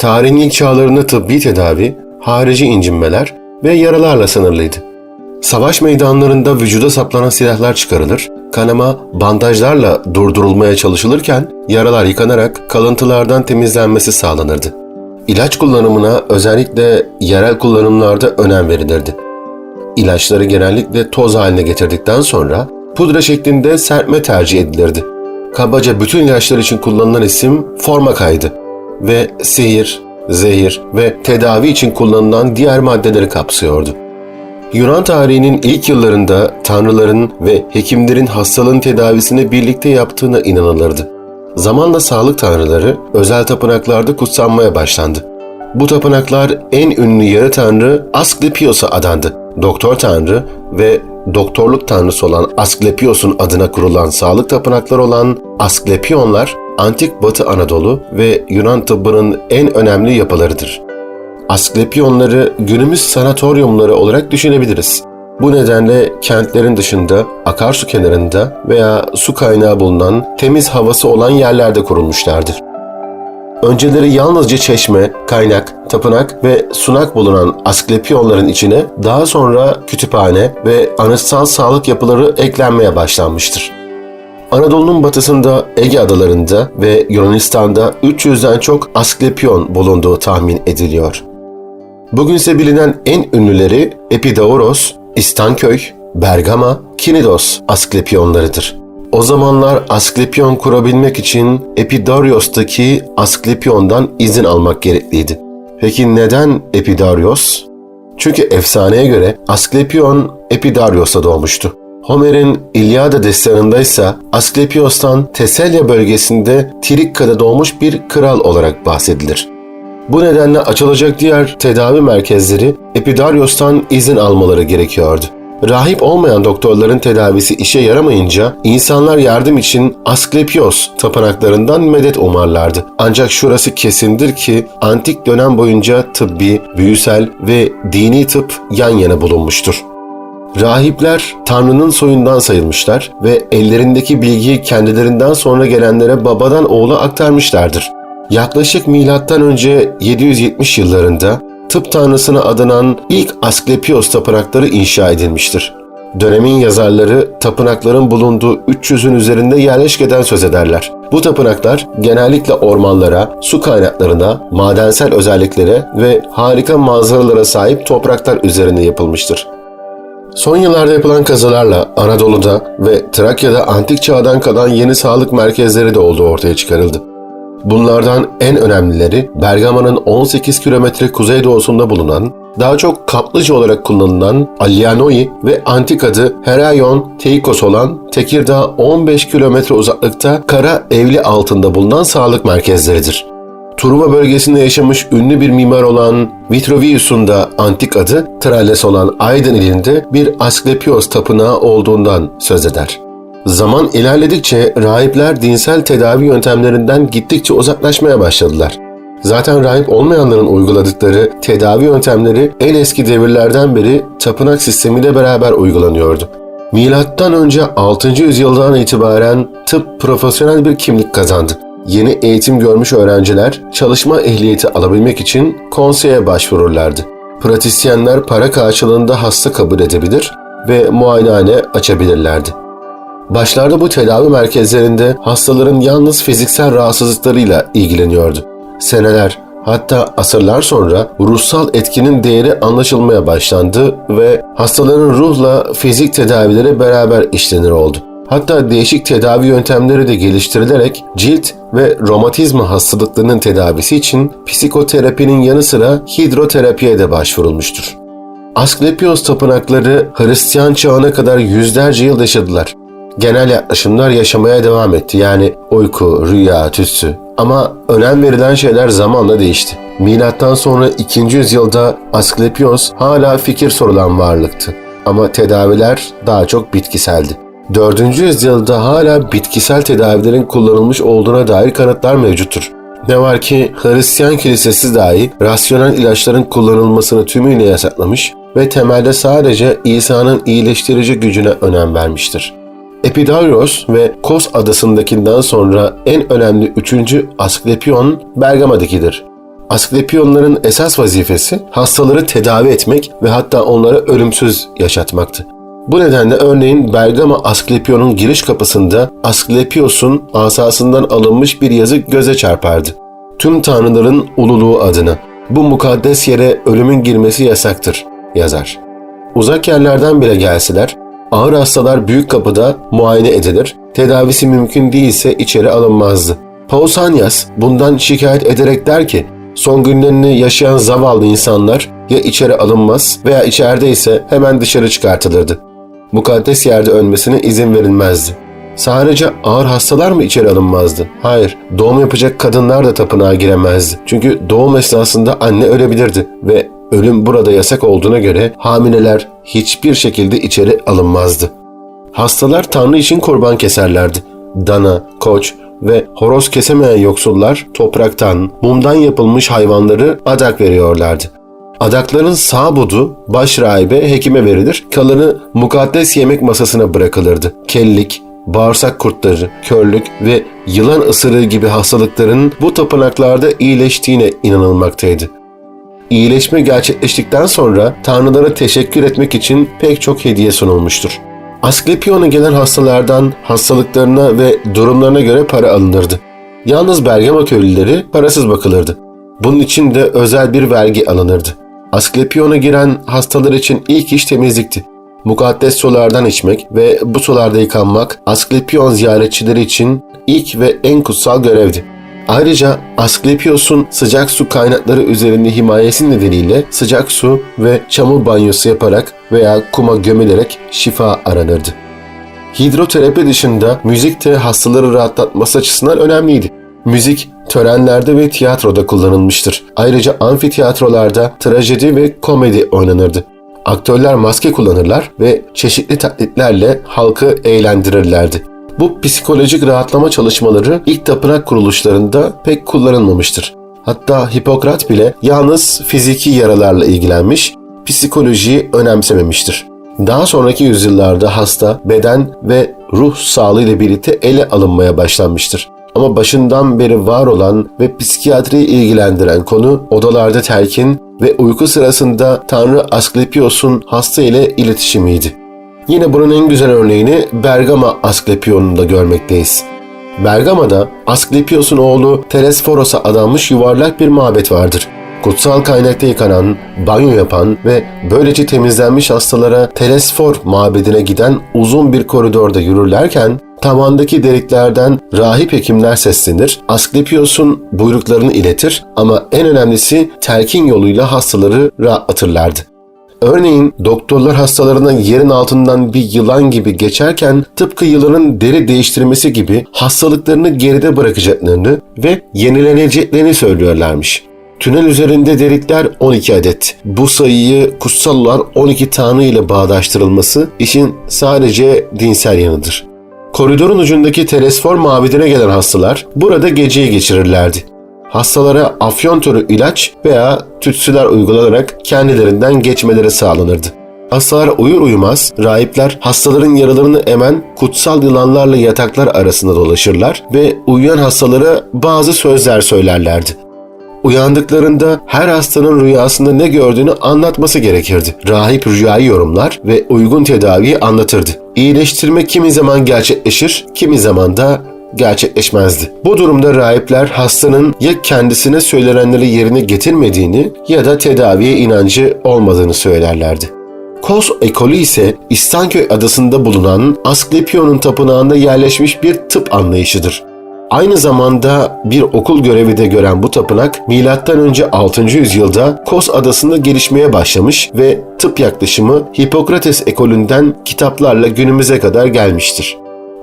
Tarihin ilk çağlarında tıbbi tedavi, harici incinmeler ve yaralarla sınırlıydı. Savaş meydanlarında vücuda saplanan silahlar çıkarılır, kanama bandajlarla durdurulmaya çalışılırken yaralar yıkanarak kalıntılardan temizlenmesi sağlanırdı. İlaç kullanımına özellikle yerel kullanımlarda önem verilirdi. İlaçları genellikle toz haline getirdikten sonra pudra şeklinde serpme tercih edilirdi. Kabaca bütün ilaçlar için kullanılan isim formakaydı ve sihir, zehir ve tedavi için kullanılan diğer maddeleri kapsıyordu. Yunan tarihinin ilk yıllarında tanrıların ve hekimlerin hastalığın tedavisini birlikte yaptığına inanılırdı. Zamanla sağlık tanrıları özel tapınaklarda kutsanmaya başlandı. Bu tapınaklar en ünlü yarı tanrı Asklepios'a adandı. Doktor tanrı ve doktorluk tanrısı olan Asklepios'un adına kurulan sağlık tapınakları olan Asklepionlar, antik Batı Anadolu ve Yunan tıbbının en önemli yapılarıdır. Asklepionları günümüz sanatoryumları olarak düşünebiliriz. Bu nedenle kentlerin dışında, akarsu kenarında veya su kaynağı bulunan temiz havası olan yerlerde kurulmuşlardır. Önceleri yalnızca çeşme, kaynak, tapınak ve sunak bulunan Asklepionların içine daha sonra kütüphane ve anıtsal sağlık yapıları eklenmeye başlanmıştır. Anadolu'nun batısında Ege adalarında ve Yunanistan'da 300'den çok Asklepion bulunduğu tahmin ediliyor. Bugünse bilinen en ünlüleri Epidaoros, İstanköy, Bergama, Kinidos Asklepionlarıdır. O zamanlar Asklepion kurabilmek için Epidarios'taki Asklepion'dan izin almak gerekliydi. Peki neden Epidarios? Çünkü efsaneye göre Asklepion Epidarios'ta doğmuştu. Homer'in İlyada destanında ise Asklepios'tan Teselya bölgesinde Trikka'da doğmuş bir kral olarak bahsedilir. Bu nedenle açılacak diğer tedavi merkezleri Epidarios'tan izin almaları gerekiyordu. Rahip olmayan doktorların tedavisi işe yaramayınca insanlar yardım için Asklepios tapınaklarından medet umarlardı. Ancak şurası kesindir ki antik dönem boyunca tıbbi, büyüsel ve dini tıp yan yana bulunmuştur. Rahipler Tanrı'nın soyundan sayılmışlar ve ellerindeki bilgiyi kendilerinden sonra gelenlere babadan oğula aktarmışlardır. Yaklaşık milattan önce 770 yıllarında tıp tanrısına adanan ilk Asklepios tapınakları inşa edilmiştir. Dönemin yazarları tapınakların bulunduğu 300'ün üzerinde yerleşkeden söz ederler. Bu tapınaklar genellikle ormanlara, su kaynaklarına, madensel özelliklere ve harika manzaralara sahip topraklar üzerinde yapılmıştır. Son yıllarda yapılan kazılarla Anadolu'da ve Trakya'da antik çağdan kalan yeni sağlık merkezleri de olduğu ortaya çıkarıldı. Bunlardan en önemlileri Bergama'nın 18 kilometre kuzeydoğusunda bulunan, daha çok kaplıca olarak kullanılan Alianoi ve antik adı Heraion Teikos olan Tekirdağ 15 kilometre uzaklıkta Kara Evli altında bulunan sağlık merkezleridir. Truva bölgesinde yaşamış ünlü bir mimar olan Vitruvius'un da antik adı Tralles olan Aydın ilinde bir Asklepios tapınağı olduğundan söz eder. Zaman ilerledikçe rahipler dinsel tedavi yöntemlerinden gittikçe uzaklaşmaya başladılar. Zaten rahip olmayanların uyguladıkları tedavi yöntemleri en eski devirlerden beri tapınak sistemiyle beraber uygulanıyordu. Milattan önce 6. yüzyıldan itibaren tıp profesyonel bir kimlik kazandı. Yeni eğitim görmüş öğrenciler çalışma ehliyeti alabilmek için konseye başvururlardı. Pratisyenler para karşılığında hasta kabul edebilir ve muayenehane açabilirlerdi. Başlarda bu tedavi merkezlerinde hastaların yalnız fiziksel rahatsızlıklarıyla ilgileniyordu. Seneler, hatta asırlar sonra ruhsal etkinin değeri anlaşılmaya başlandı ve hastaların ruhla fizik tedavileri beraber işlenir oldu. Hatta değişik tedavi yöntemleri de geliştirilerek cilt ve romatizma hastalıklarının tedavisi için psikoterapinin yanı sıra hidroterapiye de başvurulmuştur. Asklepios tapınakları Hristiyan çağına kadar yüzlerce yıl yaşadılar. Genel yaklaşımlar yaşamaya devam etti. Yani uyku, rüya, tütsü. Ama önem verilen şeyler zamanla değişti. Milattan sonra 2. yüzyılda Asklepios hala fikir sorulan varlıktı. Ama tedaviler daha çok bitkiseldi. 4. yüzyılda hala bitkisel tedavilerin kullanılmış olduğuna dair kanıtlar mevcuttur. Ne var ki Hristiyan kilisesi dahi rasyonel ilaçların kullanılmasını tümüyle yasaklamış ve temelde sadece İsa'nın iyileştirici gücüne önem vermiştir. Epidarios ve Kos adasındakinden sonra en önemli üçüncü Asklepion Bergama'dakidir. Asklepiyonların esas vazifesi hastaları tedavi etmek ve hatta onları ölümsüz yaşatmaktı. Bu nedenle örneğin Bergama Asklepion'un giriş kapısında Asklepios'un asasından alınmış bir yazı göze çarpardı. Tüm tanrıların ululuğu adına bu mukaddes yere ölümün girmesi yasaktır yazar. Uzak yerlerden bile gelseler ağır hastalar büyük kapıda muayene edilir, tedavisi mümkün değilse içeri alınmazdı. Pausanias bundan şikayet ederek der ki son günlerini yaşayan zavallı insanlar ya içeri alınmaz veya içeride ise hemen dışarı çıkartılırdı. Mukaddes yerde ölmesine izin verilmezdi. Sadece ağır hastalar mı içeri alınmazdı? Hayır, doğum yapacak kadınlar da tapınağa giremezdi. Çünkü doğum esnasında anne ölebilirdi ve ölüm burada yasak olduğuna göre hamileler hiçbir şekilde içeri alınmazdı. Hastalar Tanrı için kurban keserlerdi. Dana, koç ve horoz kesemeyen yoksullar topraktan, mumdan yapılmış hayvanları adak veriyorlardı. Adakların sağ budu baş rahibe hekime verilir, kalanı mukaddes yemek masasına bırakılırdı. Kellik, bağırsak kurtları, körlük ve yılan ısırığı gibi hastalıkların bu tapınaklarda iyileştiğine inanılmaktaydı. İyileşme gerçekleştikten sonra tanrılara teşekkür etmek için pek çok hediye sunulmuştur. Asklepion'a gelen hastalardan hastalıklarına ve durumlarına göre para alınırdı. Yalnız Bergama köylüleri parasız bakılırdı. Bunun için de özel bir vergi alınırdı. Asklepion'a giren hastalar için ilk iş temizlikti. Mukaddes sulardan içmek ve bu sularda yıkanmak Asklepion ziyaretçileri için ilk ve en kutsal görevdi. Ayrıca Asklepios'un sıcak su kaynakları üzerinde himayesi nedeniyle sıcak su ve çamur banyosu yaparak veya kuma gömülerek şifa aranırdı. Hidroterapi dışında müzik de hastaları rahatlatması açısından önemliydi. Müzik törenlerde ve tiyatroda kullanılmıştır. Ayrıca amfitiyatrolarda trajedi ve komedi oynanırdı. Aktörler maske kullanırlar ve çeşitli taklitlerle halkı eğlendirirlerdi. Bu psikolojik rahatlama çalışmaları ilk tapınak kuruluşlarında pek kullanılmamıştır. Hatta Hipokrat bile yalnız fiziki yaralarla ilgilenmiş, psikolojiyi önemsememiştir. Daha sonraki yüzyıllarda hasta beden ve ruh sağlığı ile birlikte ele alınmaya başlanmıştır. Ama başından beri var olan ve psikiyatriyi ilgilendiren konu odalarda telkin ve uyku sırasında Tanrı Asklepios'un hasta ile iletişimiydi. Yine bunun en güzel örneğini Bergama Asklepion'unda görmekteyiz. Bergama'da Asklepios'un oğlu Telesforos'a adanmış yuvarlak bir mabet vardır. Kutsal kaynakta yıkanan, banyo yapan ve böylece temizlenmiş hastalara Telesfor mabedine giden uzun bir koridorda yürürlerken tavandaki deliklerden rahip hekimler seslenir, Asklepios'un buyruklarını iletir ama en önemlisi telkin yoluyla hastaları rahatlatırlardı. Örneğin doktorlar hastalarına yerin altından bir yılan gibi geçerken tıpkı yılanın deri değiştirmesi gibi hastalıklarını geride bırakacaklarını ve yenileneceklerini söylüyorlarmış. Tünel üzerinde delikler 12 adet. Bu sayıyı kutsal olan 12 tanrı ile bağdaştırılması işin sadece dinsel yanıdır. Koridorun ucundaki Telesfor mabedine gelen hastalar burada geceyi geçirirlerdi. Hastalara afyon türü ilaç veya tütsüler uygulanarak kendilerinden geçmeleri sağlanırdı. Hastalar uyur uyumaz rahipler hastaların yaralarını emen kutsal yılanlarla yataklar arasında dolaşırlar ve uyuyan hastalara bazı sözler söylerlerdi. Uyandıklarında her hastanın rüyasında ne gördüğünü anlatması gerekirdi. Rahip rüyayı yorumlar ve uygun tedaviyi anlatırdı. İyileştirme kimi zaman gerçekleşir, kimi zaman da gerçekleşmezdi. Bu durumda rahipler hastanın ya kendisine söylenenleri yerine getirmediğini ya da tedaviye inancı olmadığını söylerlerdi. Kos ekolü ise İstanköy adasında bulunan Asklepion'un tapınağında yerleşmiş bir tıp anlayışıdır. Aynı zamanda bir okul görevi de gören bu tapınak M.Ö. 6. yüzyılda Kos adasında gelişmeye başlamış ve tıp yaklaşımı Hipokrates ekolünden kitaplarla günümüze kadar gelmiştir.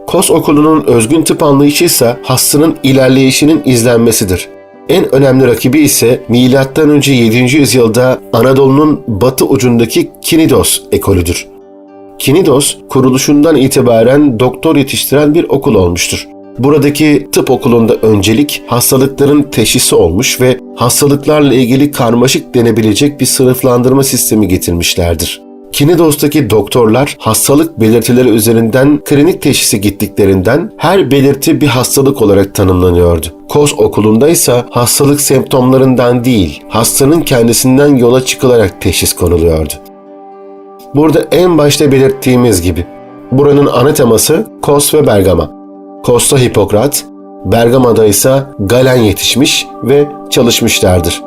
Kos okulunun özgün tıp anlayışı ise hastanın ilerleyişinin izlenmesidir. En önemli rakibi ise M.Ö. 7. yüzyılda Anadolu'nun batı ucundaki Kinidos ekolüdür. Kinidos kuruluşundan itibaren doktor yetiştiren bir okul olmuştur. Buradaki tıp okulunda öncelik hastalıkların teşhisi olmuş ve hastalıklarla ilgili karmaşık denebilecek bir sınıflandırma sistemi getirmişlerdir. Kinidos'taki doktorlar hastalık belirtileri üzerinden klinik teşhisi gittiklerinden her belirti bir hastalık olarak tanımlanıyordu. Kos okulunda ise hastalık semptomlarından değil, hastanın kendisinden yola çıkılarak teşhis konuluyordu. Burada en başta belirttiğimiz gibi buranın ana teması Kos ve Bergama. Kos'ta Hipokrat, Bergama'da ise Galen yetişmiş ve çalışmışlardır.